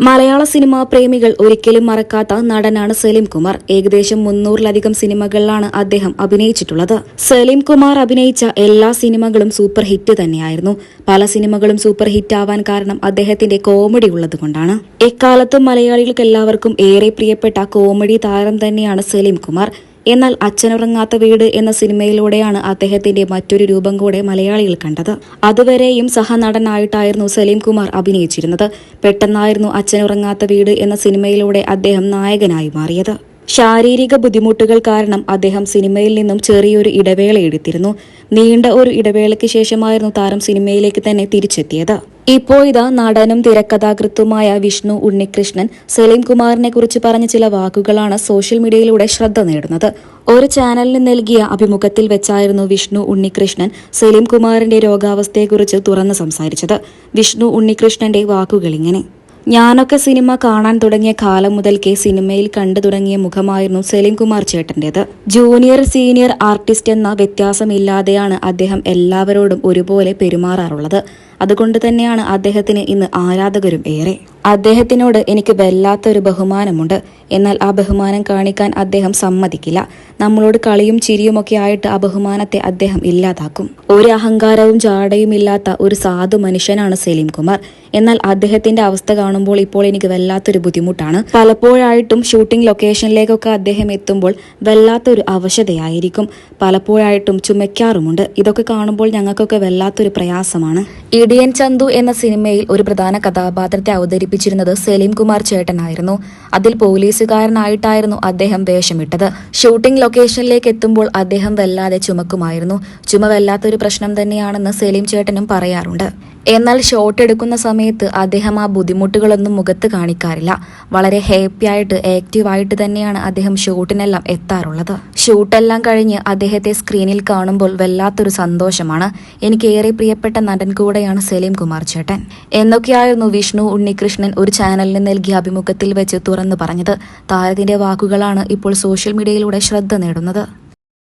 മലയാള cinema പ്രേമികൾ ഒരിക്കലും മറക്കാത്ത നടനാണ് സലീം കുമാർ. ഏകദേശം മുന്നൂറിലധികം സിനിമകളിലാണ് അദ്ദേഹം അഭിനയിച്ചിട്ടുള്ളത്. സലീം കുമാർ അഭിനയിച്ച എല്ലാ സിനിമകളും സൂപ്പർ ഹിറ്റ് തന്നെയായിരുന്നു. പല സിനിമകളും സൂപ്പർ ഹിറ്റ് ആവാൻ കാരണം അദ്ദേഹത്തിന്റെ കോമഡി ഉള്ളതുകൊണ്ടാണ്. എക്കാലത്തും മലയാളികൾക്ക് എല്ലാവർക്കും ഏറെ പ്രിയപ്പെട്ട കോമഡി താരം തന്നെയാണ് സലീം കുമാർ. എന്നാൽ അച്ഛനുറങ്ങാത്ത വീട് എന്ന സിനിമയിലൂടെയാണ് അദ്ദേഹത്തിന്റെ മറ്റൊരു രൂപം കൂടെ മലയാളികൾ കണ്ടത്. അതുവരെയും സഹനടനായിട്ടായിരുന്നു സലീം കുമാർ അഭിനയിച്ചിരുന്നത്. പെട്ടെന്നായിരുന്നു അച്ഛനുറങ്ങാത്ത വീട് എന്ന സിനിമയിലൂടെ അദ്ദേഹം നായകനായി മാറിയത്. ശാരീരിക ബുദ്ധിമുട്ടുകൾ കാരണം അദ്ദേഹം സിനിമയിൽ നിന്നും ചെറിയൊരു ഇടവേള എടുത്തിരുന്നു. നീണ്ട ഒരു ഇടവേളയ്ക്ക് ശേഷമായിരുന്നു താരം സിനിമയിലേക്ക് തന്നെ തിരിച്ചെത്തിയത്. ഇപ്പോൾ ഇതാ നടനും തിരക്കഥാകൃത്തുമായ വിഷ്ണു ഉണ്ണികൃഷ്ണൻ സലീം കുമാറിനെ കുറിച്ച് പറഞ്ഞ ചില വാക്കുകളാണ് സോഷ്യൽ മീഡിയയിലൂടെ ശ്രദ്ധ നേടുന്നത്. ഒരു ചാനലിന് നൽകിയ അഭിമുഖത്തിൽ വെച്ചായിരുന്നു വിഷ്ണു ഉണ്ണികൃഷ്ണൻ സലീം കുമാറിന്റെ രോഗാവസ്ഥയെക്കുറിച്ച് തുറന്ന് സംസാരിച്ചത്. വിഷ്ണു ഉണ്ണികൃഷ്ണന്റെ വാക്കുകൾ ഇങ്ങനെ ഞാനൊക്കെ സിനിമ കാണാൻ തുടങ്ങിയ കാലം മുതൽക്കേ സിനിമയിൽ കണ്ടു തുടങ്ങിയ മുഖമായിരുന്നു സലീം കുമാർ ചേട്ടന്റെത്. ജൂനിയർ സീനിയർ ആർട്ടിസ്റ്റ് എന്ന വ്യത്യാസമില്ലാതെയാണ് അദ്ദേഹം എല്ലാവരോടും ഒരുപോലെ പെരുമാറാറുള്ളത്. അതുകൊണ്ട് തന്നെയാണ് അദ്ദേഹത്തിന് ഇന്ന് ആരാധകരും ഏറെ. അദ്ദേഹത്തിനോട് എനിക്ക് വല്ലാത്തൊരു ബഹുമാനമുണ്ട്. എന്നാൽ ആ ബഹുമാനം കാണിക്കാൻ അദ്ദേഹം സമ്മതിക്കില്ല. നമ്മളോട് കളിയും ചിരിയുമൊക്കെ ആയിട്ട് ആ ബഹുമാനത്തെ അദ്ദേഹം ഇല്ലാതാക്കും. ഒരു അഹങ്കാരവും ജാടയും ഇല്ലാത്ത ഒരു സാധു മനുഷ്യനാണ് സലീം കുമാർ. എന്നാൽ അദ്ദേഹത്തിന്റെ അവസ്ഥ കാണുമ്പോൾ ഇപ്പോൾ എനിക്ക് വല്ലാത്തൊരു ബുദ്ധിമുട്ടാണ്. പലപ്പോഴായിട്ടും ഷൂട്ടിംഗ് ലൊക്കേഷനിലേക്കൊക്കെ അദ്ദേഹം എത്തുമ്പോൾ വല്ലാത്തൊരു അവശതയായിരിക്കും. പലപ്പോഴായിട്ടും ചുമയ്ക്കാറുമുണ്ട്. ഇതൊക്കെ കാണുമ്പോൾ ഞങ്ങൾക്കൊക്കെ വല്ലാത്തൊരു പ്രയാസമാണ്. ഇടിയൻ ചന്തു എന്ന സിനിമയിൽ ഒരു പ്രധാന കഥാപാത്രത്തെ അവതരിപ്പിച്ചിരുന്നത് സലീം കുമാർ ചേട്ടനായിരുന്നു. അതിൽ പോലീസുകാരനായിട്ടായിരുന്നു അദ്ദേഹം വേഷമിട്ടത്. ഷൂട്ടിംഗ് ലൊക്കേഷനിലേക്ക് എത്തുമ്പോൾ അദ്ദേഹം വല്ലാതെ ചുമക്കുമായിരുന്നു. ചുമ വല്ലാത്തൊരു പ്രശ്നം തന്നെയാണെന്ന് സലീം ചേട്ടനും പറയാറുണ്ട്. എന്നാൽ ഷോട്ട് എടുക്കുന്ന സമയത്ത് അദ്ദേഹം ആ ബുദ്ധിമുട്ടുകളൊന്നും മുഖത്ത് കാണിക്കാറില്ല. വളരെ ഹാപ്പി ആയിട്ട് ആക്റ്റീവ് ആയിട്ട് തന്നെയാണ് അദ്ദേഹം ഷൂട്ടിനെല്ലാം എത്താറുള്ളത്. ഷൂട്ടെല്ലാം കഴിഞ്ഞ് അദ്ദേഹത്തെ സ്ക്രീനിൽ കാണുമ്പോൾ വല്ലാത്തൊരു സന്തോഷമാണ്. എനിക്ക് ഏറെ പ്രിയപ്പെട്ട നടൻ കൂടെയാണ് സലീം കുമാർ ചേട്ടൻ. എന്നൊക്കെയായിരുന്നു വിഷ്ണു ഉണ്ണികൃഷ്ണൻ ഒരു ചാനലിന് നൽകിയ അഭിമുഖത്തിൽ വെച്ച് തുറന്നു പറഞ്ഞത്. താരത്തിന്റെ വാക്കുകളാണ് ഇപ്പോൾ സോഷ്യൽ മീഡിയയിലൂടെ ശ്രദ്ധ നേടുന്നത്.